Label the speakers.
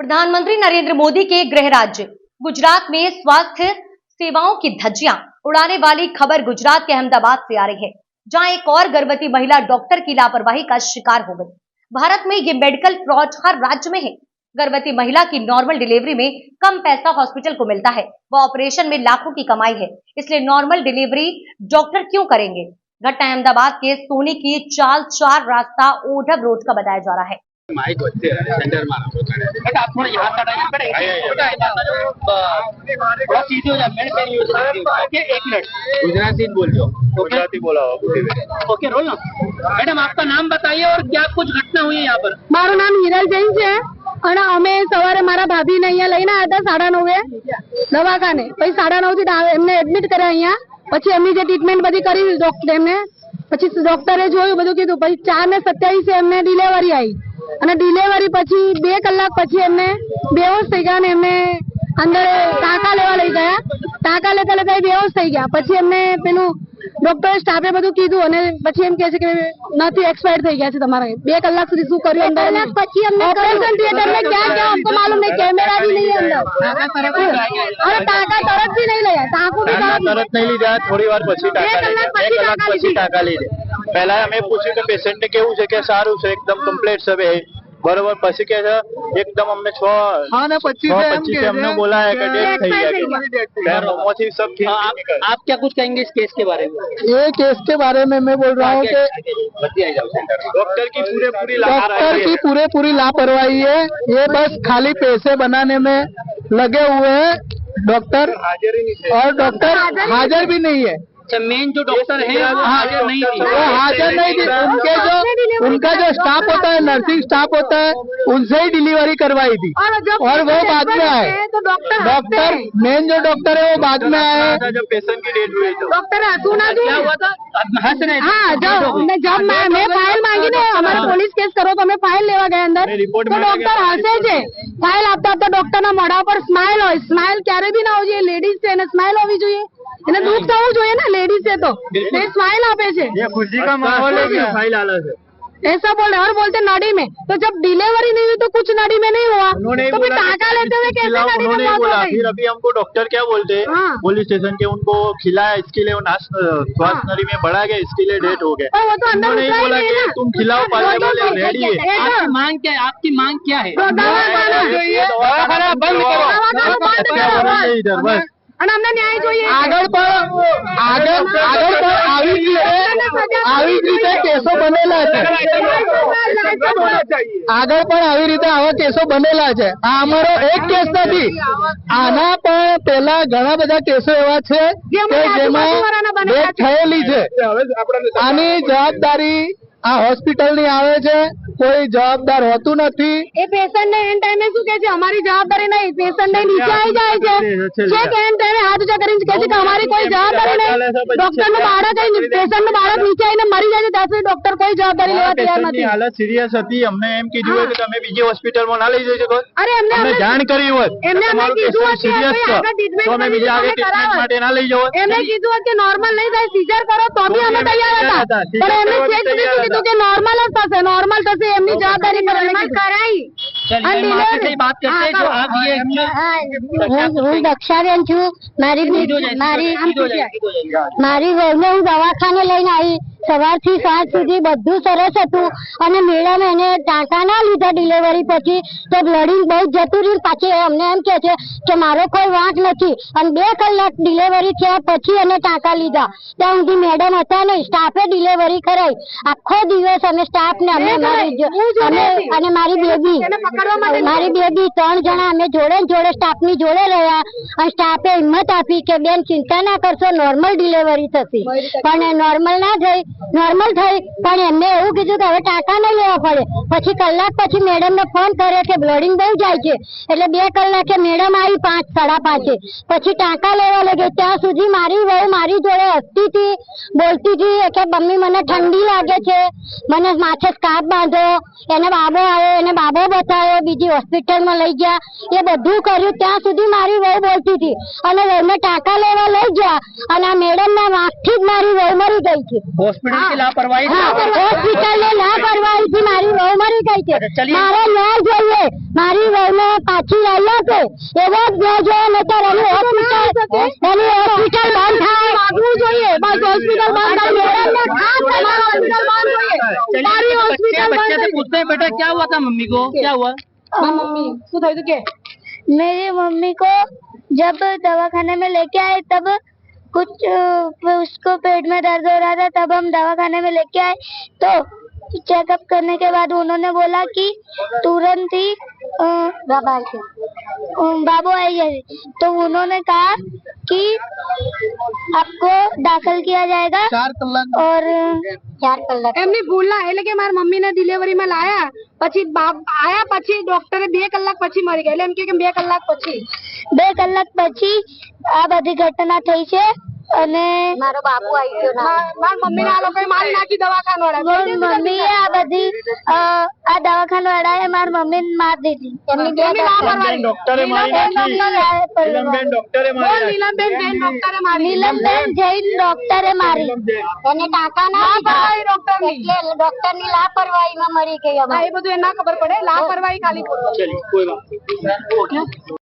Speaker 1: प्रधानमंत्री नरेंद्र मोदी के गृह राज्य। गुजरात में स्वास्थ्य सेवाओं की धज्जियाँ। उड़ाने वाली खबर गुजरात के अहमदाबाद से आ रही है, जहाँ एक और गर्भवती महिला डॉक्टर की लापरवाही का शिकार हो गई। भारत में ये मेडिकल फ्रॉड हर राज्य में है। गर्भवती महिला की नॉर्मल डिलीवरी में कम पैसा हॉस्पिटल को मिलता है। व ऑपरेशन में लाखों की कमाई है, इसलिए नॉर्मल डिलीवरी डॉक्टर क्यों करेंगे? घटना अहमदाबाद के सोनी की चाल चार रास्ता ओढव रोड का बताया जा रहा है।
Speaker 2: మైక్ వచ్చే సెంటర్ మార్క్ బట్ అప్పుడు యాసడ ఇక్కడ થોડા સીધો જ મેં પેન યુઝ ઓકે એક મિનિટ ગુજરાતી બોલજો. ગુજરાતી બોલાવો ઓકે રોલ મેડમ આપકા નામ બતાઈએ ઓર ક્યા કુછ ઘટના હુઈ યહાં પર?
Speaker 3: મારું નામ હિરલ જૈન છે અને અમે સવારે મારા ભાભીને અહીંયા લઈને આવ્યા હતા સાડા નવે દવાખાને. પછી સાડા નવથી એમને એડમિટ કર્યા અહીંયા. પછી એમની જે ટ્રીટમેન્ટ બધી કરી ડોક્ટર એમને. પછી ડોક્ટરે જોયું બધું કીધું પછી ચાર ને સત્યાવીસે એમને ડિલિવરી આવી અને ડિલેવરી પછી બે કલાક પછી એમને બેહોશ થઈ ગયા અને એમને અંદર ટાંકા લેવા લઈ ગયા. ટાંકા લેતા લેતા બેહોશ થઈ ગયા. પછી એમને પેલું ડોક્ટરે સ્ટાફે બધું કીધું અને પછી એમ કહે છે કે નથી એક્સપાયર થઈ ગયા છે તમારે બે કલાક સુધી શું કર્યું અંદર પછી અમને ઓપરેશન થિયેટર में क्या क्या हमको मालूम नहीं कैमरा भी नहीं है अंदर अरे टाका तरत भी नहीं लिया टाकू भी
Speaker 4: ના,
Speaker 3: तरत
Speaker 4: તરત નહીં લીધા થોડી વાર પછી ટાંકા
Speaker 3: બે
Speaker 4: લીધા
Speaker 3: કલાક
Speaker 4: બે
Speaker 3: પછી
Speaker 4: કલાક
Speaker 3: ટાંકા
Speaker 4: પછી
Speaker 3: લીધી.
Speaker 4: ટાંકા લીધે પહેલા અમે પૂછ્યું કે પેશન્ટ ને કેવું છે કે સારું છે એકદમ કમ્પ્લીટ છે બે બરોબર પછી કે છે એકદમ અમને છ
Speaker 5: हाँ ना पच्चीस
Speaker 4: છ
Speaker 5: है हम
Speaker 4: પચીસ
Speaker 5: कह
Speaker 4: એમને
Speaker 5: रहे हैं
Speaker 4: બોલાયા કે
Speaker 5: कि
Speaker 4: ડેથ થઈ
Speaker 3: expire
Speaker 4: ગયા
Speaker 3: થઈ
Speaker 4: કે ત્યારે મોંમાંથી સબ
Speaker 2: हाँ,
Speaker 4: ખીલ
Speaker 2: आप
Speaker 4: નીકળે
Speaker 2: आप क्या कुछ कहेंगे इस केस के बारे में
Speaker 5: ये केस के बारे में मैं बोल रहा हूँ कि
Speaker 2: बतिया जाओ सेंटर में
Speaker 4: डॉक्टर की पूरेपूरी
Speaker 5: डॉक्टर
Speaker 4: लापरवाही
Speaker 5: की
Speaker 4: है
Speaker 5: पूरे पूरी लापरवाही है ये बस खाली पैसे बनाने में लगे हुए हैं डॉक्टर
Speaker 4: હાજર ही नहीं
Speaker 5: और डॉक्टर हाजिर भी नहीं है
Speaker 2: अच्छा मेन जो डॉक्टर है वो हाजिर नहीं थी।
Speaker 5: वो हाजिर नहीं थी। उनके जो उनका जो स्टाफ होता है नर्सिंग स्टाफ होता है उनसे ही डिलीवरी करवाई थी।
Speaker 3: और
Speaker 5: वो बाद में आए।
Speaker 3: तो डॉक्टर
Speaker 5: डॉक्टर मेन जो डॉक्टर है वो बाद में आए।
Speaker 4: जब पेशेंट की डेथ हुई तो।
Speaker 3: डॉक्टर हंसू ना
Speaker 2: क्या हुआ था? आप हंस रहे
Speaker 3: हाँ जब मैं કેસ કરો તમે ફાઇલ લેવા ગયા અંદર. તો ડોક્ટર હસે છે ફાઇલ આપતા આપતા ડોક્ટર ના મોઢા પર સ્માઇલ હોય. સ્માઇલ ક્યારે બી ના હોવી જોઈએ. લેડીઝ છે એને સ્માઇલ હોવી જોઈએ. એને દુઃખ થવું જોઈએ ને લેડીઝ છે તો. એ સ્માઇલ આપે છે.
Speaker 4: ખુશી કા માહોલ ફાઇલ આલે છે.
Speaker 3: ऐसा बोल रहे और बोलते नड़ी में। तो जब डिलीवरी नहीं हुई तो कुछ नड़ी में नहीं हुआ।
Speaker 4: उन्होंने
Speaker 3: तो फिर टाका लेते हुए कैसे नड़ी में मौत हो
Speaker 4: फिर अभी हमको डॉक्टर क्या बोलते? हैं।
Speaker 3: हाँ।
Speaker 4: पुलिस स्टेशन के उनको खिलाया इसके लिए वो नाश स्वास्थ्य नली में बढ़ा गया इसके लिए डेट हो गया।
Speaker 3: वो तो अंदर
Speaker 4: उन्होंने ही
Speaker 3: ही
Speaker 4: बोला कि तुम खिलाओ
Speaker 3: तो
Speaker 4: रेडी है
Speaker 2: आपकी मांग क्या है? आपकी मांग क्या है?
Speaker 3: तो
Speaker 4: बंद करो।
Speaker 3: અને અમને ન્યાય જોઈએ.
Speaker 5: આગળ પણ આગળ આગળ પણ આવી જ રીતે આવી જ રીતે કેસો બનેલા છે. આગળ પણ આવી રીતે આવા કેસો બનેલા છે. આ અમારો એક કેસ નથી. આના પણ પેલા ઘણા બધા કેસો એવા છે કે જેમાં થયેલી છે. આની જવાબદારી આ હોસ્પિટલની આવે છે. કોઈ જવાબદાર હોતું નથી.
Speaker 3: એ પેશન્ટ ને એન ટાઈમે શું કે છે? અમારી જવાબદારી નહીં. પેશન્ટ ને નીચે આવી જાય છે. ચેક એન ટાઈમે હાથ ઊંચા કરીને કહે છે કે અમારી કોઈ જવાબદારી નહીં. ડોક્ટરનું બાળક આવી પેશન્ટનું બાળક નીચે આવીને મરી જાય છે ત્યાં સુધી ડોક્ટર કોઈ જવાબદારી લેવા તૈયાર નથી.
Speaker 4: હાલત સિરિયસ હતી. અમને એમ કીધું હોય કે તમે બીજી હોસ્પિટલમાં ના લઈ જઈ શકો
Speaker 3: અરે એમને
Speaker 4: અમને જાણ કરી હોત
Speaker 3: એમને અમે કીધું
Speaker 4: સિરિયસ છે
Speaker 3: આગળ
Speaker 4: તો અમે બીજા આગળ ટ્રીટમેન્ટ માટે ના લઈ જવો.
Speaker 3: એમને કીધું કે નોર્મલ નહીં થાય સીઝર કરો તો બી અમે તૈયાર હતા. પણ એમને સુધી કીધું કે નોર્મલ જ થશે નોર્મલ થશે એમની જવાબદારી નોર્મલ કરાઈ
Speaker 2: चलिए हम आपसे सही बात करते हैं जो आप ये
Speaker 6: હું હું દક્ષાબેન છું મારી
Speaker 2: સીધો જાય,
Speaker 6: મારી
Speaker 2: સીધો જાય, સીધો જાય.
Speaker 6: મારી વહુને હું દવાખાને લઈને આવી સવારથી સાંજ સુધી બધું સરસ હતું. અને મેડમ એને ટાંકા ના લીધા ડિલિવરી પછી. તો બ્લડિંગ બહુ જતું રહ્યું. પાછી અમને એમ કે છે કે મારો કોઈ વાંક નથી. અને બે કલાક ડિલિવરી થયા પછી એને ટાંકા લીધા. ત્યાં સુધી મેડમ હતા નહીં. સ્ટાફે ડિલિવરી કરાઈ. આખો દિવસ અમે સ્ટાફ ને અમે અમે અને મારી બેબી. મારી બેબી ત્રણ જણા અમે જોડે જોડે સ્ટાફની જોડે રહ્યા. અને સ્ટાફે હિંમત આપી કે બેન ચિંતા ના કરશો. નોર્મલ ડિલિવરી થશે. પણ નોર્મલ ના થઈ. નોર્મલ થઈ. પણ એમને એવું કીધું કે હવે ટાંકા નહીં લેવા પડે. પછી કલાક પછી મેડમ ને ફોન કર્યો કે બ્લડિંગ બહુ જાય છે. એટલે બે કલાકે મેડમ આવી પાંચ સાડા પાંચે. પછી ટાંકા લેવા લાગે ત્યાં સુધી મારી વહુ મારી જોડે હસતી હતી. બોલતી હતી કે મમ્મી મને ઠંડી લાગે છે. મને માથે સ્કાર્ફ બાંધો. એને બાબો આવ્યો એને બાબો બતાવ્યો બીજી હોસ્પિટલમાં લઈ ગયા. એ બધું કર્યું. ત્યાં સુધી મારી વહુ બોલતી હતી. અને વહુને ટાંકા લેવા લઈ ગયા. અને આ મેડમ ના વાંકથી જ મારી વહુ મરી ગઈ છે.
Speaker 2: હોસ્પિટલ की लापरवाही
Speaker 7: હોસ્પિટલ ને લાપરવાહી થી મારી વહુ મરી ગઈ છે
Speaker 2: અચ્છા, ચલીએ.
Speaker 7: મારે ન્યાય જોઈએ મારી વહુ ને પાછી લઈ આપે એવો જ ન્યાય જોઈએ નહીતર એની હોસ્પિટલ એની હોસ્પિટલ બંધ થાય માગવું જોઈએ બસ હોસ્પિટલ બંધ થાય મેડમને ખાસ તમારી હોસ્પિટલ બંધ જોઈએ મારી
Speaker 2: बच्चे
Speaker 7: હોસ્પિટલ
Speaker 2: बच्चे
Speaker 7: બંધ
Speaker 2: से पूछते हैं बेटा क्या हुआ था मम्मी को क्या हुआ
Speaker 3: મમ્મી શું થયું તું કે
Speaker 7: मेरी मम्मी को जब दवाखाने में लेके आए तब कुछ उसको पेट में दर्द हो रहा था तब हम दवा खाने में लेके आए। तो चेकअप करने के बाद उन्होंने बोला कि तुरंत ही बाबू आई है। तो उन्होंने कहा कि आपको दाखिल किया जाएगा
Speaker 4: ચાર કલાક.
Speaker 3: એમને ભૂલના એટલે કે મારા મમ્મી મમ્મીને ડિલિવરીમાં લાયા પછી આયા પછી ડોક્ટરે બે કલાક પછી મરી ગયા. એટલે એમ કે બે કલાક પછી.
Speaker 7: બે કલાક પછી આ બધી ઘટના થઈ છે. અને મારો બાપુ આવી ગયો
Speaker 3: મારા મમ્મી ના લોકો મારી નાખી દવાખાન વાળા
Speaker 7: મમ્મી આ બધી આ દવાખાન વાળા એ મારી મમ્મી માર દીધી. એમની બે
Speaker 4: ડોક્ટરે નીલમબેન
Speaker 3: જૈન ડોક્ટરે મારી
Speaker 7: અને કાકા ના
Speaker 3: ભાઈ ડોક્ટર
Speaker 7: એટલે ડોક્ટરની લાપરવાહી માં મરી ગઈ
Speaker 3: અમારે એ બધું એના ખબર પડે. લાપરવાહી ખાલી
Speaker 2: કોઈ વાત